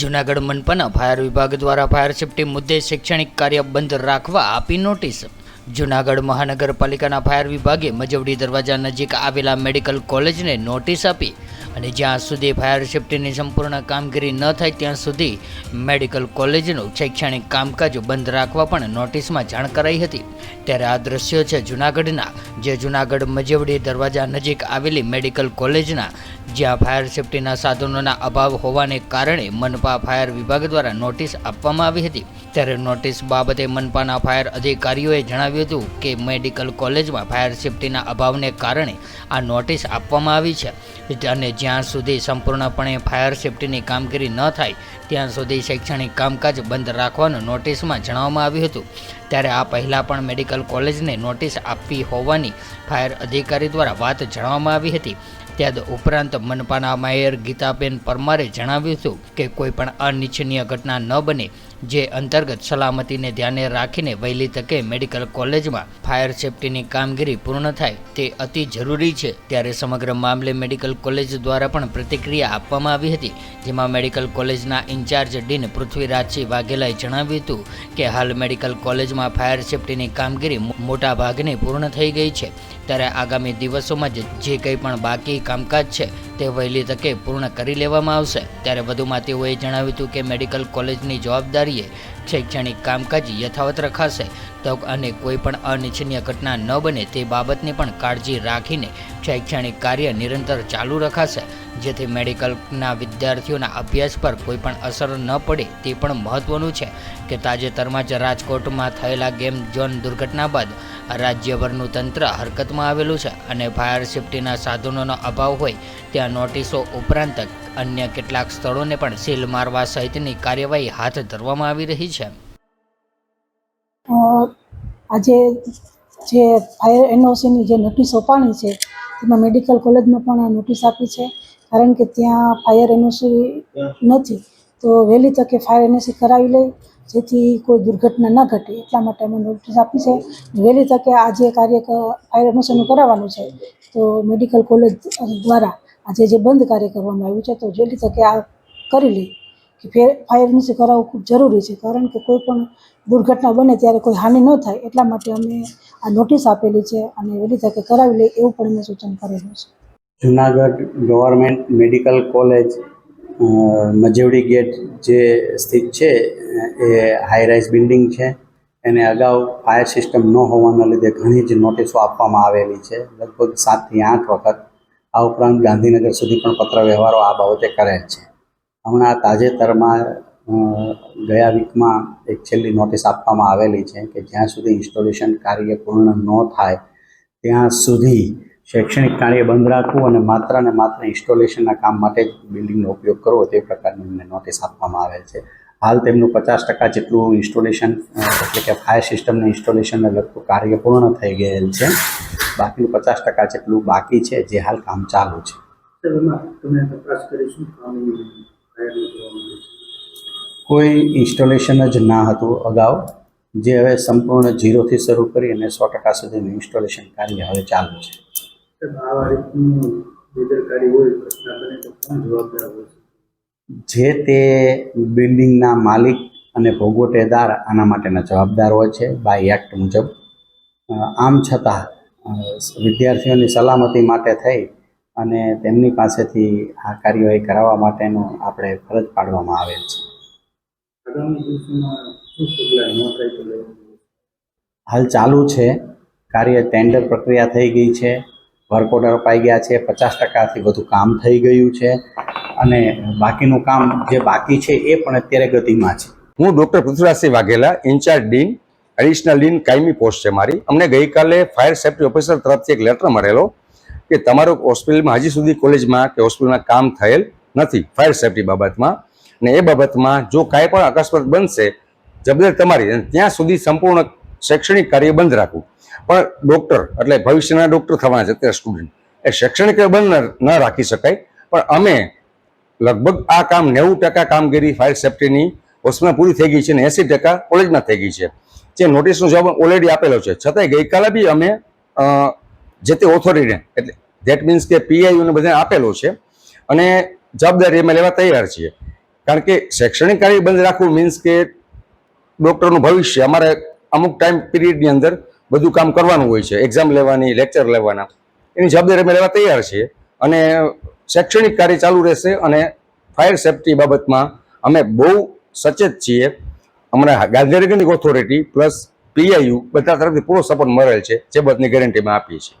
Junagadh મનપાના fire વિભાગ દ્વારા fire safety મુદ્દે શૈક્ષણિક કાર્ય બંધ રાખવા આપી નોટિસ. જૂનાગઢ મહાનગરપાલિકાના ફાયર વિભાગે મજવડી દરવાજા નજીક આવેલા મેડિકલ કોલેજને નોટિસ આપી અને જ્યાં સુધી ફાયર સેફ્ટીની સંપૂર્ણ કામગીરી ન થાય, ત્યાં સુધી મેડિકલ કોલેજનું શૈક્ષણિક કામકાજ બંધ રાખવા પણ નોટિસમાં જાણ કરાઈ હતી. ત્યારે આ દ્રશ્યો છે જૂનાગઢના, જે જૂનાગઢ મજેવડી દરવાજા નજીક આવેલી મેડિકલ કોલેજના જ્યાં ફાયર સેફ્ટીના સાધનોના અભાવ હોવાને કારણે મનપા ફાયર વિભાગ દ્વારા નોટિસ આપવામાં આવી હતી. ત્યારે નોટિસ બાબતે મનપાના ફાયર અધિકારીઓએ જણાવ્યું હતું કે મેડિકલ કોલેજમાં ફાયર સેફ્ટીના અભાવને કારણે આ નોટિસ આપવામાં આવી છે. અને જ્યાં સુધી સંપૂર્ણપણે ફાયર સેફ્ટીની કામગીરી ન થાય, ત્યાં સુધી શૈક્ષણિક કામકાજ બંધ રાખવાનું નોટિસમાં જણાવવામાં આવ્યું હતું. ત્યારે આ પહેલાં પણ મેડિકલ કોલેજને નોટિસ આપવી હોવાની ફાયર અધિકારી દ્વારા વાત જણાવવામાં આવી હતી. ત્યાદ ઉપરાંત મનપાના માયર ગીતાબેન પરમારે જણાવ્યું હતું કે કોઈ પણ અનિચ્છનીય ઘટના ન બને, જે અંતર્ગત સલામતીને ધ્યાને રાખીને વહેલી તકે મેડિકલ કોલેજમાં ફાયર સેફ્ટીની કામગીરી પૂર્ણ થાય તે અતિ જરૂરી છે. ત્યારે સમગ્ર મામલે મેડિકલ કોલેજ દ્વારા પણ પ્રતિક્રિયા આપવામાં આવી હતી, જેમાં મેડિકલ કોલેજના ઇન્ચાર્જ ડીન પૃથ્વીરાજસિંહ વાઘેલાએ જણાવ્યું હતું કે હાલ મેડિકલ કોલેજમાં ફાયર સેફ્ટીની કામગીરી મોટા ભાગની પૂર્ણ થઈ ગઈ છે. ત્યારે આગામી દિવસોમાં જ જે કંઈ પણ બાકી કામકાજ છે તે વહેલી તકે પૂર્ણ કરી લેવામાં આવશે. ત્યારે વધુમાં તેઓએ જણાવ્યું હતું કે મેડિકલ કોલેજની જવાબદારીએ શૈક્ષણિક કામકાજ યથાવત રખાશે. તો અને કોઈ પણ અનિચ્છનીય ઘટના ન બને તે બાબતની પણ કાળજી રાખીને શૈક્ષણિક કાર્ય નિરંતર ચાલુ રખાશે. જેથી મેડિકલના વિદ્યાર્થીઓના અભ્યાસ પર કોઈ પણ અસર ન પડે તે પણ મહત્વનું છે કે તાજેતરમાં જ રાજકોટમાં થયેલા ગેમ ઝોન દુર્ઘટના બાદ રાજ્યભરનું તંત્ર હરકતમાં આવેલું છે અને ફાયર સેફ્ટીના સાધનોનો અભાવ હોય, ત્યાં નોટિસો ઉપરાંત અન્ય કેટલાક સ્થળોને પણ સીલ મારવા સહિતની કાર્યવાહી હાથ ધરવામાં આવી રહી છે. આજે જે ફાયર એનઓસીની જે નોટિસ પાણી છે, તેમાં મેડિકલ કોલેજમાં પણ નોટિસ આપી છે. કારણ કે ત્યાં ફાયર એનઓસી નથી, તો વહેલી તકે ફાયર એનઓસી કરાવી લે, જેથી કોઈ દુર્ઘટના ન ઘટે, એટલા માટે અમે નોટિસ આપી છે. વહેલી તકે આ જે કાર્ય ફાયર એનઓસીનું કરાવવાનું છે તો મેડિકલ કોલેજ દ્વારા આજે જે બંધ કાર્ય કરવામાં આવ્યું છે, તો જેટલી તકે આ કરી લે કે ફેર ફાયર એનઓસી કરાવવું ખૂબ જરૂરી છે. કારણ કે કોઈ પણ દુર્ઘટના બને ત્યારે કોઈ હાનિ ન થાય, એટલા માટે અમે આ નોટિસ આપેલી છે અને વહેલી તકે કરાવી લે એવું પણ અમે સૂચન કરેલું છે. Junagadh government medical college Majevadi gate જે સ્થિત છે, એ હાઈ રાઇઝ બિલ્ડિંગ છે. એને અગાઉ ફાયર સિસ્ટમ ન હોવાના લીધે ઘણી જ નોટિસો આપવામાં આવેલી છે. લગભગ સાતથી આઠ વખત આ ઉપરાંત ગાંધીનગર સુધી પણ પત્ર વ્યવહારો આ બાબતે કરે છે. હમણાં તાજેતરમાં ગયા વીકમાં એક છેલ્લી નોટિસ આપવામાં આવેલી છે કે જ્યાં સુધી ઇન્સ્ટોલેશન કાર્ય પૂર્ણ ન થાય, ત્યાં સુધી શૈક્ષણિક કાર્ય બંધ રાખવું અને માત્ર ને માત્ર ઇન્સ્ટોલેશનના કામ માટે જ બિલ્ડિંગનો ઉપયોગ કરવો તે પ્રકારની નોટિસ આપવામાં આવેલ છે. હાલ તેમનું પચાસ ટકા જેટલું ઇન્સ્ટોલેશન એટલે કે ફાયર સિસ્ટમના ઇન્સ્ટોલેશનને લગતું કાર્ય પૂર્ણ થઈ ગયેલ છે. બાકીનું પચાસ ટકા જેટલું બાકી છે જે હાલ કામ ચાલુ છે. કોઈ ઇન્સ્ટોલેશન જ ના હતું અગાઉ. જે હવે સંપૂર્ણ ઝીરોથી શરૂ કરી અને સો ટકા સુધીનું ઇન્સ્ટોલેશન કાર્ય હવે ચાલુ છે. બેદરકારી હોય ઘટના બને તો કોણ જવાબદાર હોય? છે જે તે બિલ્ડિંગના માલિક અને ભોગવટેદાર આના માટેના જવાબદાર હોય છે બાય એક્ટ મુજબ. આમ છતાં વિદ્યાર્થીઓની સલામતી માટે થઈ અને તેમની પાસેથી આ કાર્યવાહી કરાવવા માટેનું આપણે ફરજ પાડવામાં આવેલ છે. હાલ ચાલુ છે. કાર્ય ટેન્ડર પ્રક્રિયા થઈ ગઈ છે. વર્ક ઓર્ડર અપાઈ ગયા છે. પચાસ ટકાથી વધુ કામ થઈ ગયું છે. અને બાકીનું કામ જે બાકી છે એ પણ અત્યારે ગતિમાં છે. હું doctor Prithvirajsinh Vaghela, incharge dean, additional dean કાયમી પોસ્ટ છે મારી. અમને ગઈકાલે ફાયર સેફ્ટી ઓફિસર તરફથી એક લેટર મળેલો કે તમારો હોસ્પિટલમાં હજી સુધી કોલેજમાં કે હોસ્પિટલમાં કામ થયેલ નથી ફાયર સેફ્ટી બાબતમાં. અને એ બાબતમાં જો કાંઈ પણ અકસ્માત બનશે જવાબદારી તમારી અને ત્યાં સુધી સંપૂર્ણ શૈક્ષણિક કાર્ય બંધ રાખવું. પણ ડૉક્ટર, એટલે ભવિષ્યના ડૉક્ટર થવાના છે અત્યારે સ્ટુડન્ટ એ શૈક્ષણિક બંધ ન- ન રાખી શકાય. પણ અમે લગભગ આ કામ નેવું ટકા કામગીરી ફાયર સેફ્ટીની હોસ્પિટલમાં પૂરી થઈ ગઈ છે અને એંસી ટકા કોલેજમાં થઈ ગઈ છે. જે નોટિસનો જવાબ ઓલરેડી આપેલો છે. છતાંય ગઈકાલે બી અમે જે તે ઓથોરિટીને એટલે ધેટ મીન્સ કે પીઆઈયુને બધાને આપેલો છે અને જવાબદારી અમે લેવા તૈયાર છીએ. કારણ કે શૈક્ષણિક કાર્ય બંધ રાખવું મીન્સ કે ડૉક્ટરનું ભવિષ્ય, અમારે અમુક ટાઈમ પિરિયડની અંદર બધું કામ કરવાનું હોય છે. એક્ઝામ લેવાની લેક્ચર લેવાના. એની જવાબદારી અમે લેવા તૈયાર છીએ. અને શૈક્ષણિક કાર્ય ચાલુ રહેશે અને ફાયર સેફટી બાબતમાં અમે બહુ સચેત છીએ. અમને ગાંધીનગરની ઓથોરિટી પ્લસ પીઆઈયુ બધા તરફથી પૂરો સપોર્ટ મળેલ છે, જે બાબતની ગેરંટી અમે આપીએ છીએ.